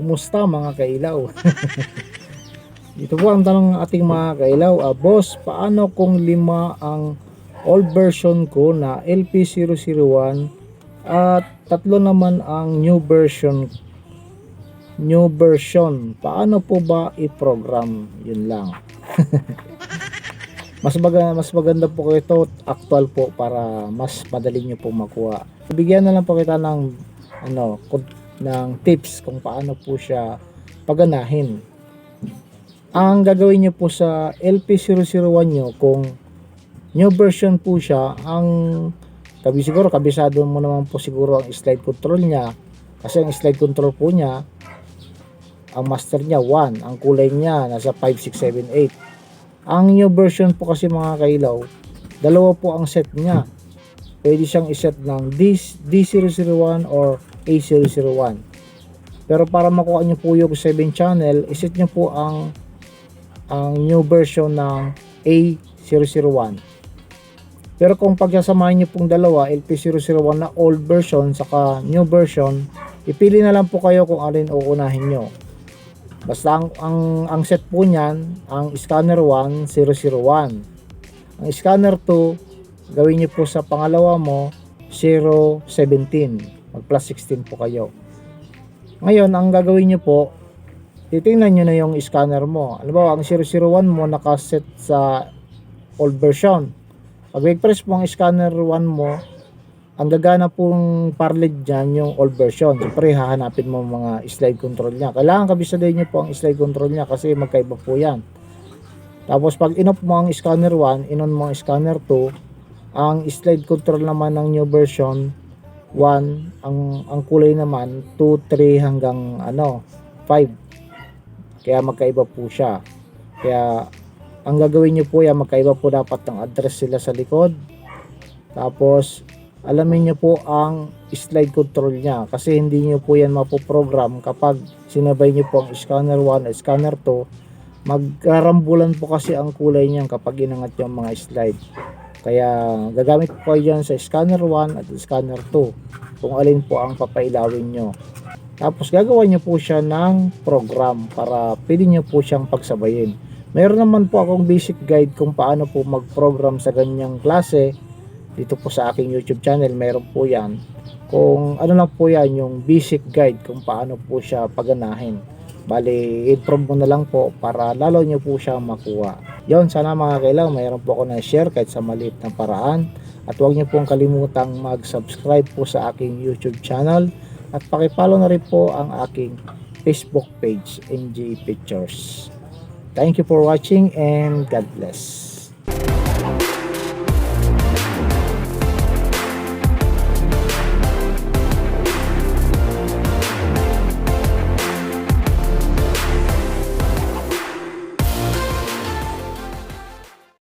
Kumusta mga kailaw? Ito po ang tanong ng ating mga kailaw. Ah, boss, paano kung lima ang old version ko na LP001 at tatlo naman ang new version new version paano po ba i-program yun lang mas maganda, mas maganda po ito actual po para mas madali nyo po makuha bigyan na lang po kita ng ano ng tips kung paano po siya paganahin. Ang gagawin nyo po sa LP001 nyo kung new version po siya ang kabi siguro kabisado mo naman po siguro ang slide control niya. Kasi ang slide control po niya ang master niya 1 ang kulay niya nasa 5, 6, 7, 8 ang new version po kasi mga kailaw dalawa po ang set niya. Pwede siyang iset ng D, D001 or A001 pero para makuha niyo po yung 7 channel iset niyo po ang ang new version ng A001 pero kung pagsasamahin niyo pong dalawa, LP001 na old version saka new version, ipili na lang po kayo kung alin uunahin nyo. Basta ang, ang, ang set po niyan, ang scanner 1, 001. Ang scanner 2, gawin niyo po sa pangalawa mo, 017. Mag plus 16 po kayo. Ngayon, ang gagawin niyo po, titingnan niyo na yung scanner mo. Alam mo, ang 001 mo nakaset sa old version. Pag i-press mo ang scanner 1 mo, ang gagana pong parled dyan yung old version. Siyempre, hahanapin mo mga slide control niya. Kailangan kabisaday niyo po ang slide control niya kasi magkaiba po yan. Tapos pag in-off mo ang scanner 1, in-on mo ang scanner 2, ang slide control naman ng new version 1, ang ang kulay naman 2, 3 hanggang ano 5. Kaya magkaiba po siya. Kaya ang gagawin niyo po yan, magkaiba po dapat ng address sila sa likod. Tapos, alamin niyo po ang slide control niya kasi hindi niyo po yan mapoprogram kapag sinabay niyo po ang scanner 1 at scanner 2 magkarambulan po kasi ang kulay niyan kapag inangat yung mga slide kaya gagamit po kayo sa scanner 1 at scanner 2 kung alin po ang papailawin nyo tapos gagawa niyo po siya ng program para pwede niyo po siyang pagsabayin Meron naman po akong basic guide kung paano po mag-program sa ganyang klase. Dito po sa aking YouTube channel, meron po yan. Kung ano lang po yan, yung basic guide kung paano po siya paganahin. Bali, improve mo na lang po para lalo nyo po siya makuha. Yon sana mga kailaw, mayroon po ako na share kahit sa maliit na paraan. At huwag nyo pong kalimutang mag-subscribe po sa aking YouTube channel. At pakipollow na rin po ang aking Facebook page, NG Pictures. Thank you for watching and God bless.